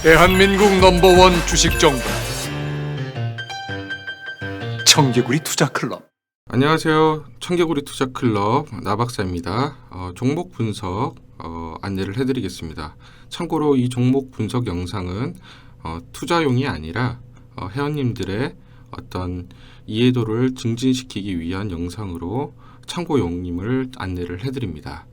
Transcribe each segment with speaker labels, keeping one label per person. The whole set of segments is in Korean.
Speaker 1: 대한민국 넘버원 주식 정보 청개구리 투자 클럽
Speaker 2: 안녕하세요. 청개구리 투자 클럽 나박사입니다. 어, 종목 분석 어, 안내를 해드리겠습니다. 참고로 이 종목 분석 영상은 어, 투자용이 아니라 어, 회원님들의 어떤 이해도를 증진시키기 위한 영상으로 참고용임을 안내를 해드립니다.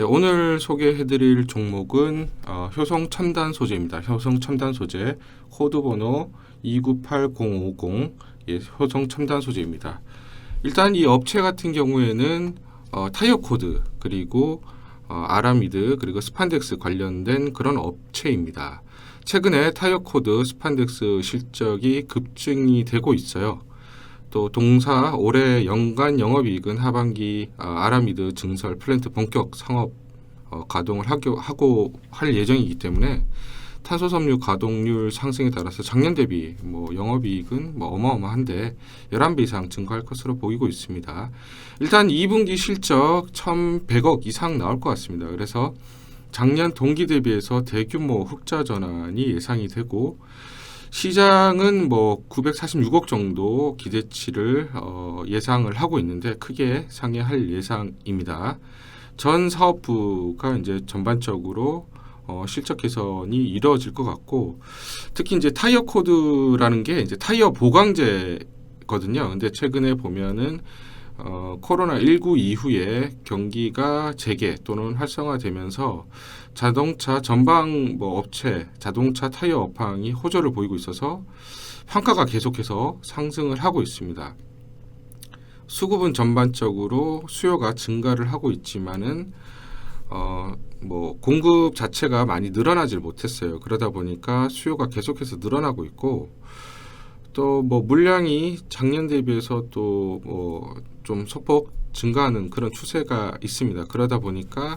Speaker 2: 예, 오늘 소개해드릴 종목은 어, 효성 첨단 소재입니다. 효성 첨단 소재 코드 번호 298050 예, 효성 첨단 소재입니다. 일단 이 업체 같은 경우에는 어, 타이어 코드 그리고 어, 아라미드 그리고 스판덱스 관련된 그런 업체입니다. 최근에 타이어 코드 스판덱스 실적이 급증이 되고 있어요. 또 동사 올해 연간 영업이익은 하반기 어, 아라미드 증설 플랜트 본격 상업 어, 가동을 하고 할 예정이기 때문에 탄소섬유 가동률 상승에 따라서 작년 대비 뭐 영업이익은 뭐 어마어마한데 11배 이상 증가할 것으로 보이고 있습니다. 일단 2분기 실적 1,100억 이상 나올 것 같습니다. 그래서 작년 동기 대비해서 대규모 흑자 전환이 예상이 되고 시장은 뭐 946억 정도 기대치를 어, 예상을 하고 있는데 크게 상회할 예상입니다. 전 사업부가 이제 전반적으로 어, 실적 개선이 이루어질 것 같고 특히 이제 타이어 코드라는 게 이제 타이어 보강제거든요. 근데 최근에 보면은 어, 코로나 19 이후에 경기가 재개 또는 활성화되면서 자동차 전방 뭐 업체 자동차 타이어 업황이 호조를 보이고 있어서 판가가 계속해서 상승을 하고 있습니다. 수급은 전반적으로 수요가 증가를 하고 있지만은 어, 뭐 공급 자체가 많이 늘어나질 못했어요. 그러다 보니까 수요가 계속해서 늘어나고 있고 또 뭐 물량이 작년 대비해서 또 뭐 좀 소폭 증가하는 그런 추세가 있습니다. 그러다 보니까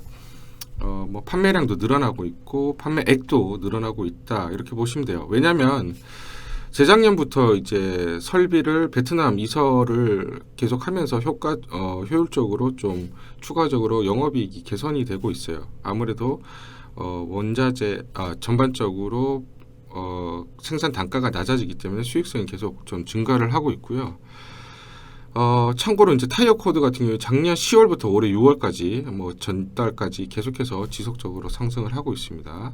Speaker 2: 어, 뭐 판매량도 늘어나고 있고 판매액도 늘어나고 있다 이렇게 보시면 돼요. 왜냐하면 재작년부터 이제 설비를 베트남 이설을 계속하면서 효과 어, 효율적으로 좀 추가적으로 영업이익이 개선이 되고 있어요. 아무래도 어, 원자재 아, 전반적으로 어, 생산 단가가 낮아지기 때문에 수익성이 계속 좀 증가를 하고 있고요. 어, 참고로 이제 타이어 코드 같은 경우에 작년 10월부터 올해 6월까지 뭐 전달까지 계속해서 지속적으로 상승을 하고 있습니다.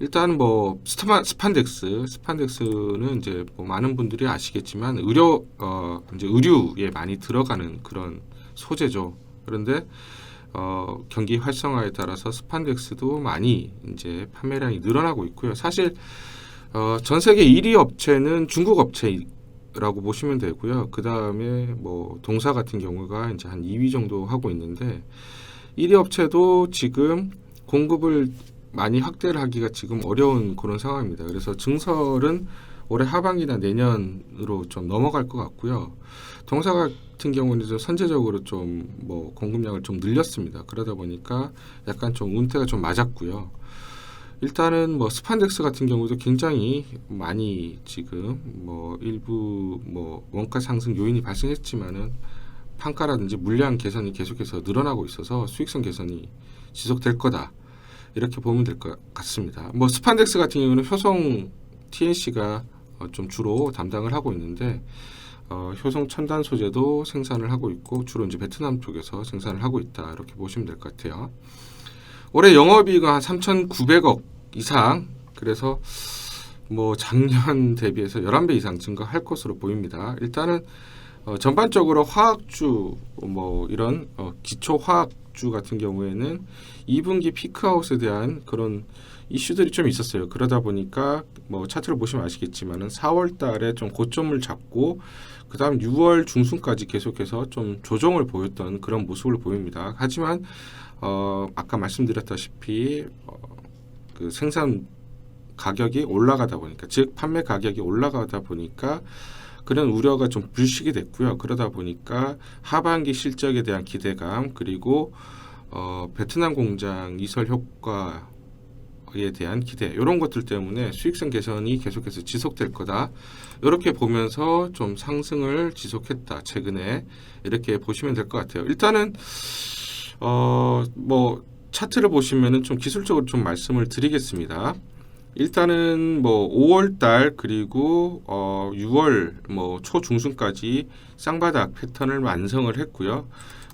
Speaker 2: 일단 뭐 스타 스판덱스 스판덱스는 이제 뭐 많은 분들이 아시겠지만 의료 어 이제 의류에 많이 들어가는 그런 소재죠. 그런데 어 경기 활성화에 따라서 스판덱스도 많이 이제 판매량이 늘어나고 있고요. 사실 어 전 세계 1위 업체는 중국 업체라고 보시면 되고요. 그 다음에 뭐 동사 같은 경우가 이제 한 2위 정도 하고 있는데 1위 업체도 지금 공급을 많이 확대를 하기가 지금 어려운 그런 상황입니다. 그래서 증설은 올해 하반기나 내년으로 좀 넘어갈 것 같고요. 동사 같은 경우는 좀 선제적으로 좀 뭐 공급량을 좀 늘렸습니다. 그러다 보니까 약간 좀 운태가 좀 맞았고요. 일단은 뭐 스판덱스 같은 경우도 굉장히 많이 지금 뭐 일부 뭐 원가 상승 요인이 발생했지만은 판가라든지 물량 개선이 계속해서 늘어나고 있어서 수익성 개선이 지속될 거다. 이렇게 보면 될 것 같습니다. 뭐 스판덱스 같은 경우는 효성 TNC가 어, 좀 주로 담당을 하고 있는데 어, 효성 첨단 소재도 생산을 하고 있고 주로 이제 베트남 쪽에서 생산을 하고 있다 이렇게 보시면 될 것 같아요. 올해 영업이익은 한 3,900억 이상 그래서 뭐 작년 대비해서 11배 이상 증가할 것으로 보입니다. 일단은 어, 전반적으로 화학주 뭐 이런 어, 기초 화학 주 같은 경우에는 2분기 피크아웃에 대한 그런 이슈들이 좀 있었어요. 그러다 보니까 뭐 차트를 보시면 아시겠지만은 4월 달에 좀 고점을 잡고 그다음 6월 중순까지 계속해서 좀 조정을 보였던 그런 모습을 보입니다. 하지만 어 아까 말씀드렸다시피 어, 그 생산 가격이 올라가다 보니까 즉 판매 가격이 올라가다 보니까 그런 우려가 좀 불식이 됐고요. 그러다 보니까 하반기 실적에 대한 기대감 그리고 어, 베트남 공장 이설 효과 에 대한 기대 이런 것들 때문에 수익성 개선이 계속해서 지속될 거다. 이렇게 보면서 좀 상승을 지속했다. 최근에 이렇게 보시면 될 것 같아요. 일단은 어, 뭐 차트를 보시면은 좀 기술적으로 좀 말씀을 드리겠습니다. 일단은 뭐 5월 달 그리고 어 6월 뭐 초중순까지 쌍바닥 패턴을 완성을 했고요.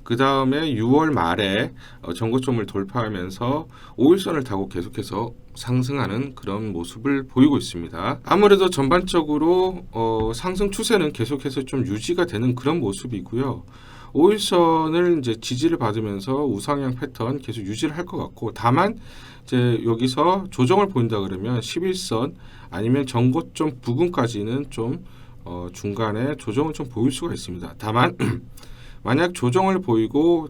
Speaker 2: 그 다음에 6월 말에 어, 전고점을 돌파하면서 5일선을 타고 계속해서 상승하는 그런 모습을 보이고 있습니다. 아무래도 전반적으로 어, 상승 추세는 계속해서 좀 유지가 되는 그런 모습이고요. 5일선을 이제 지지를 받으면서 우상향 패턴 계속 유지를 할 것 같고 다만 이제 여기서 조정을 보인다 그러면 11선 아니면 전고점 부근까지는 좀 어, 중간에 조정을 좀 보일 수가 있습니다. 다만 만약 조정을 보이고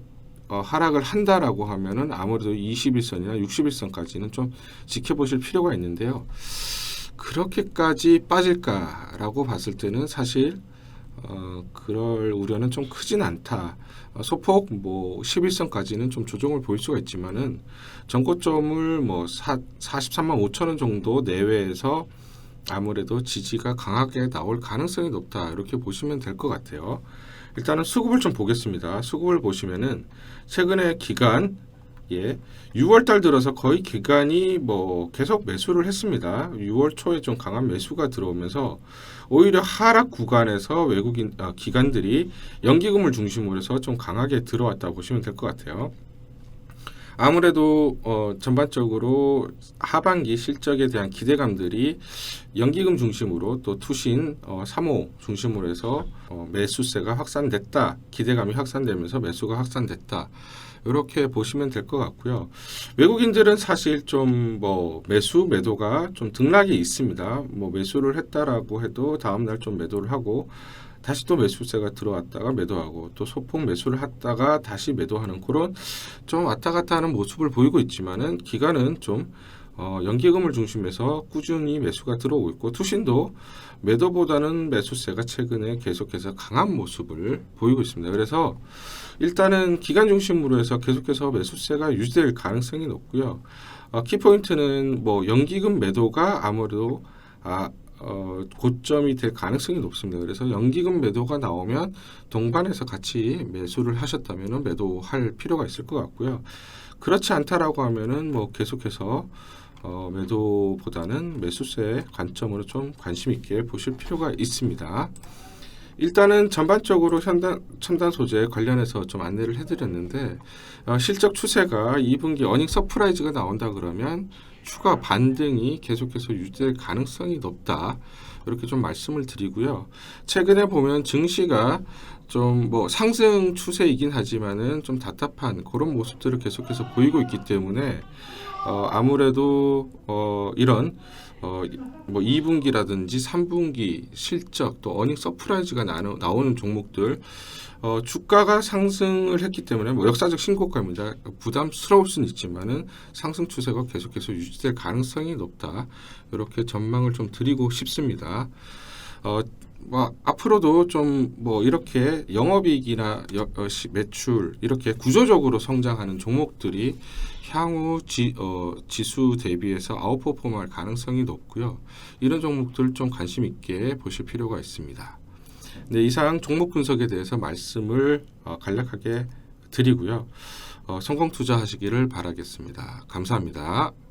Speaker 2: 어, 하락을 한다라고 하면은 아무래도 21선이나 61선까지는 좀 지켜보실 필요가 있는데요. 그렇게까지 빠질까라고 봤을 때는 사실 어, 그럴 우려는 좀 크진 않다. 어, 소폭 뭐 11선까지는 좀 조정을 보일 수가 있지만은 전고점을 뭐 4, 43만 5천 원 정도 내외에서 아무래도 지지가 강하게 나올 가능성이 높다. 이렇게 보시면 될 것 같아요. 일단은 수급을 좀 보겠습니다. 수급을 보시면은 최근에 기간 예, 6월 달 들어서 거의 기간이 뭐 계속 매수를 했습니다. 6월 초에 좀 강한 매수가 들어오면서 오히려 하락 구간에서 외국인 아, 기관들이 연기금을 중심으로 해서 좀 강하게 들어왔다고 보시면 될 것 같아요. 아무래도 어, 전반적으로 하반기 실적에 대한 기대감들이 연기금 중심으로 또 투신 어, 3호 중심으로 해서 어, 매수세가 확산됐다 기대감이 확산되면서 매수가 확산됐다 이렇게 보시면 될 것 같고요. 외국인들은 사실 좀 뭐 매수 매도가 좀 등락이 있습니다. 뭐 매수를 했다라고 해도 다음 날 좀 매도를 하고 다시 또 매수세가 들어왔다가 매도하고 또 소폭 매수를 했다가 다시 매도하는 그런 좀 왔다 갔다 하는 모습을 보이고 있지만은 기간은 좀 어, 연기금을 중심해서 꾸준히 매수가 들어오고 있고 투신도 매도보다는 매수세가 최근에 계속해서 강한 모습을 보이고 있습니다. 그래서 일단은 기간 중심으로 해서 계속해서 매수세가 유지될 가능성이 높고요. 어, 키포인트는 뭐 연기금 매도가 아무래도 아, 어, 고점이 될 가능성이 높습니다. 그래서 연기금 매도가 나오면 동반해서 같이 매수를 하셨다면 매도할 필요가 있을 것 같고요. 그렇지 않다라고 하면은 뭐 계속해서 어, 매도보다는 매수세 관점으로 좀 관심 있게 보실 필요가 있습니다. 일단은 전반적으로 현단, 첨단 소재 관련해서 좀 안내를 해드렸는데 어, 실적 추세가 2분기 어닝 서프라이즈가 나온다 그러면 추가 반등이 계속해서 유지될 가능성이 높다 이렇게 좀 말씀을 드리고요. 최근에 보면 증시가 좀 뭐 상승 추세이긴 하지만은 좀 답답한 그런 모습들을 계속해서 보이고 있기 때문에 어, 아무래도 어, 이런 어, 뭐 2분기라든지 3분기 실적 또 어닝 서프라이즈가 나누, 나오는 종목들 어, 주가가 상승을 했기 때문에 뭐 역사적 신고가입니다. 부담스러울 수는 있지만은 상승 추세가 계속해서 유지될 가능성이 높다. 이렇게 전망을 좀 드리고 싶습니다. 어, 뭐 앞으로도 좀 뭐 이렇게 영업이익이나 여- 어, 시- 매출 이렇게 구조적으로 성장하는 종목들이 향후 지, 어, 지수 대비해서 아웃퍼폼할 가능성이 높고요. 이런 종목들 좀 관심 있게 보실 필요가 있습니다. 네, 이상 종목 분석에 대해서 말씀을 어, 간략하게 드리고요. 어, 성공 투자하시기를 바라겠습니다. 감사합니다.